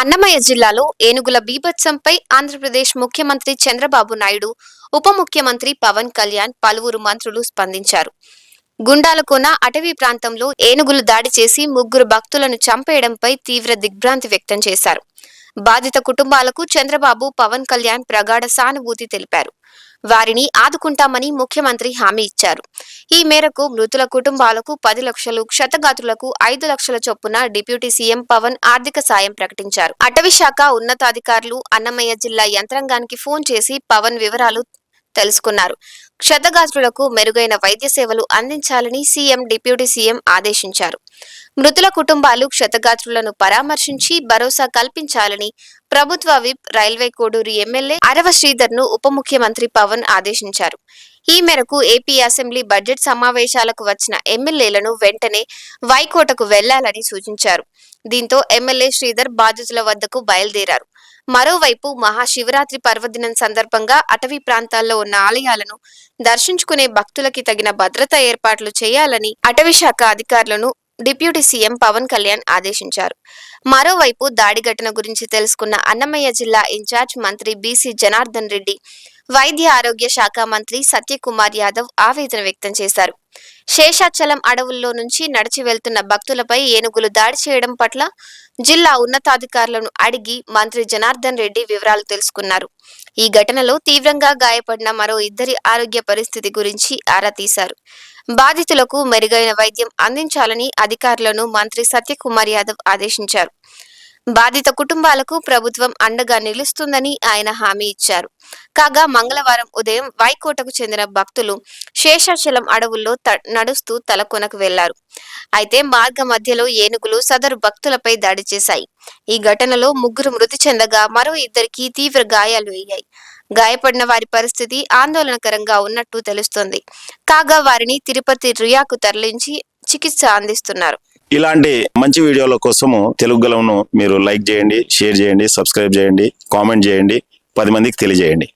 అన్నమయ్య జిల్లాలో ఏనుగుల బీభత్సంపై ఆంధ్రప్రదేశ్ ముఖ్యమంత్రి చంద్రబాబు నాయుడు ఉప ముఖ్యమంత్రి పవన్ కళ్యాణ్ పలువురు మంత్రులు స్పందించారు. గుండాలకోన అటవీ ప్రాంతంలో ఏనుగులు దాడి చేసి ముగ్గురు భక్తులను చంపేయడంపై తీవ్ర దిగ్భ్రాంతి వ్యక్తం చేశారు. బాధిత కుటుంబాలకు చంద్రబాబు పవన్ కళ్యాణ్ ప్రగాఢ సానుభూతి తెలిపారు. వారిని ఆదుకుంటామని ముఖ్యమంత్రి హామీ ఇచ్చారు. ఈ మేరకు మృతుల కుటుంబాలకు పది లక్షలు క్షతగాతులకు ఐదు లక్షల చొప్పున డిప్యూటీ సీఎం పవన్ ఆర్థిక సాయం ప్రకటించారు. అటవీ శాఖ ఉన్నతాధికారులు అన్నమయ్య జిల్లా యంత్రాంగానికి ఫోన్ చేసి పవన్ వివరాలు తెలుసుకున్నారు. క్షతగాత్రులకు మెరుగైన వైద్య సేవలు అందించాలని సీఎం డిప్యూటీ సీఎం ఆదేశించారు. మృతుల కుటుంబాలు క్షతగాత్రులను పరామర్శించి భరోసా కల్పించాలని ప్రభుత్వ whip railway Koduru MLA Arava శ్రీధర్ను ఉప ముఖ్యమంత్రి పవన్ ఆదేశించారు. ఈ మేరకు ఏపీ అసెంబ్లీ బడ్జెట్ సమావేశాలకు వచ్చిన ఎమ్మెల్యేలను వెంటనే వైకోటకు వెళ్ళాలని సూచించారు. దీంతో ఎమ్మెల్యే శ్రీధర్ బాధితుల వద్దకు బయలుదేరారు. మరోవైపు మహాశివరాత్రి పర్వదినం సందర్భంగా అటవీ ప్రాంతాల్లో ఉన్న ఆలయాలను దర్శించుకునే భక్తులకి తగిన భద్రతా ఏర్పాట్లు చేయాలని అటవీ శాఖ అధికారులను డిప్యూటీ సీఎం పవన్ కళ్యాణ్ ఆదేశించారు. మరోవైపు దాడి ఘటన గురించి తెలుసుకున్న అన్నమయ్య జిల్లా ఇన్ఛార్జ్ మంత్రి బీసీ జనార్దన్ రెడ్డి వైద్య ఆరోగ్య శాఖ మంత్రి సత్యకుమార్ యాదవ్ ఆవేదన వ్యక్తం చేశారు. శేషాచలం అడవుల్లో నుంచి నడిచి వెళ్తున్న భక్తులపై ఏనుగులు దాడి చేయడం పట్ల జిల్లా ఉన్నతాధికారులను అడిగి మంత్రి జనార్దన్ రెడ్డి వివరాలు తెలుసుకున్నారు. ఈ ఘటనలో తీవ్రంగా గాయపడిన మరో ఇద్దరి ఆరోగ్య పరిస్థితి గురించి ఆరా తీశారు. బాధితులకు మెరుగైన వైద్యం అందించాలని అధికారులను మంత్రి సత్యకుమార్ యాదవ్ ఆదేశించారు. బాధిత కుటుంబాలకు ప్రభుత్వం అండగా నిలుస్తుందని ఆయన హామీ ఇచ్చారు. కాగా మంగళవారం ఉదయం వైకోటకు చెందిన భక్తులు శేషాచలం అడవుల్లో త- నడుస్తూ తలకొనకు వెళ్ళారు. అయితే మార్గ మధ్యలో ఏనుగులు సదరు భక్తులపై దాడి చేశాయి. ఈ ఘటనలో ముగ్గురు మృతి చెందగా మరో ఇద్దరికి తీవ్ర గాయాలు అయ్యాయి. గాయపడిన వారి పరిస్థితి ఆందోళనకరంగా ఉన్నట్టు తెలుస్తోంది. కాగా వారిని తిరుపతి రియాకు తరలించి చికిత్స అందిస్తున్నారు. ఇలాంటి మంచి వీడియోల కోసము తెలుగు గలమును మీరు లైక్ చేయండి షేర్ చేయండి సబ్స్క్రైబ్ చేయండి కామెంట్ చేయండి పది మందికి తెలియజేయండి.